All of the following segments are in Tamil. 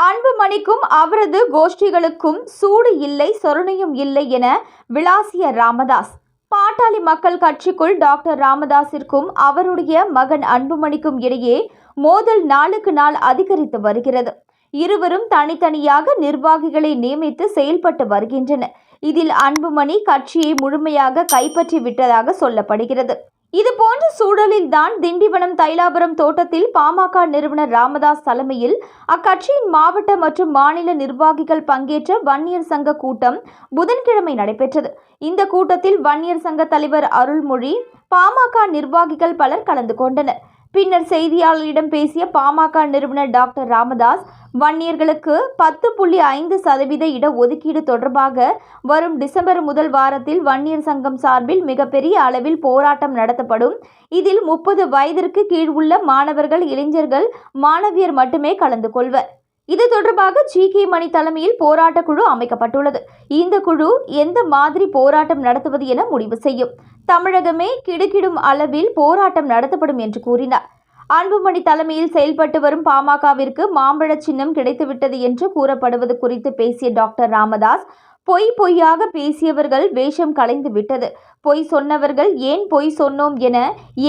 அன்புமணிக்கும் அவரது கோஷ்டிகளுக்கும் சூடு இல்லை சொரணையும் இல்லை என விளாசிய ராமதாஸ். பாட்டாளி மக்கள் கட்சிக்குள் டாக்டர் ராமதாஸிற்கும் அவருடைய மகன் அன்புமணிக்கும் இடையே மோதல் நாளுக்கு நாள் அதிகரித்து வருகிறது. இருவரும் தனித்தனியாக நிர்வாகிகளை நியமித்து செயல்பட்டு வருகின்றனர். இதில் அன்புமணி கட்சியை முழுமையாக கைப்பற்றி விட்டதாக சொல்லப்படுகிறது. இது போன்ற சூழலில்தான் திண்டிவனம் தைலாபுரம் தோட்டத்தில் பாமக நிறுவனர் ராமதாஸ் தலைமையில் அக்கட்சியின் மாவட்ட மற்றும் மாநில நிர்வாகிகள் பங்கேற்ற வன்னியர் சங்க கூட்டம் புதன்கிழமை நடைபெற்றது. இந்த கூட்டத்தில் வன்னியர் சங்க தலைவர் அருள்மொழி பாமக நிர்வாகிகள் பலர் கலந்து கொண்டனர். பின்னர் செய்தியாளர்களிடம் பேசிய பாமக நிறுவனர் டாக்டர் ராமதாஸ் வன்னியர்களுக்கு பத்து புள்ளி ஐந்து சதவீத இட ஒதுக்கீடு தொடர்பாக வரும் டிசம்பர் முதல் வாரத்தில் வன்னியர் சங்கம் சார்பில் மிகப்பெரிய அளவில் போராட்டம் நடத்தப்படும். இதில் முப்பது வயதிற்கு கீழ் உள்ள மாணவர்கள் இளைஞர்கள் மாணவியர் மட்டுமே கலந்து கொள்வர். இது தொடர்பாக ஜி கே மணி தலைமையில் போராட்ட குழு அமைக்கப்பட்டுள்ளது. இந்த குழு எந்த மாதிரி போராட்டம் நடத்துவது என முடிவு செய்யும். தமிழகமே கிடுகிடும் அளவில் போராட்டம் நடத்தப்படும் என்று கூறினார். அன்புமணி தலைமையில் செயல்பட்டு வரும் பாமகவிற்கு மாம்பழ சின்னம் கிடைத்துவிட்டது என்று கூறப்படுவது குறித்து பேசிய டாக்டர் ராமதாஸ் பொய் பொய்யாக பேசியவர்கள் வேஷம் கலைந்து விட்டது. பொய் சொன்னவர்கள் ஏன் பொய் சொன்னோம் என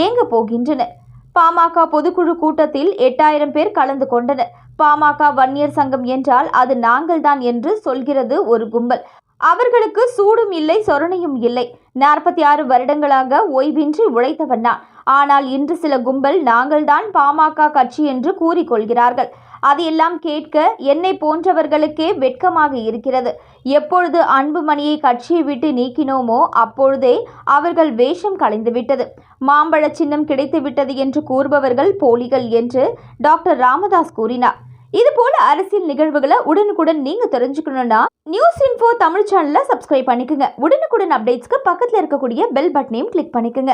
ஏங்க போகின்றனர்? பாமக பொதுக்குழு கூட்டத்தில் எட்டாயிரம் பேர் கலந்து கொண்டனர். பாமக வன்னியர் சங்கம் என்றால் அது நாங்கள்தான் என்று சொல்கிறது ஒரு கும்பல். அவர்களுக்கு சூடும் இல்லை சொரணையும் இல்லை. நாற்பத்தி ஆறு வருடங்களாக ஓய்வின்றி உழைத்தவன் ஆனால் இன்று சில கும்பல் நாங்கள்தான் பாமக கட்சி என்று கூறிக்கொள்கிறார்கள். அதையெல்லாம் கேட்க என்னை போன்றவர்களுக்கே வெட்கமாக இருக்கிறது. எப்பொழுது அன்புமணியை கட்சியை விட்டு நீக்கினோமோ அப்பொழுதே அவர்கள் வேஷம் கலைந்துவிட்டது மாம்பழ சின்னம் கிடைத்துவிட்டது என்று கூறுபவர்கள் போலிகள் என்று டாக்டர் ராமதாஸ் கூறினார். இதுபோல அரசியல் நிகழ்வுகளை உடனுக்குடன் நீங்க தெரிஞ்சுக்கணும்னா நியூஸ் இன்ஃபோ தமிழ் சேனலை சப்ஸ்கிரைப் பண்ணிக்கோங்க. உடனுக்குடன் அப்டேட்ஸ்க்கு பக்கத்தில் இருக்கக்கூடிய பெல் பட்டனையும் கிளிக் பண்ணிக்கோங்க.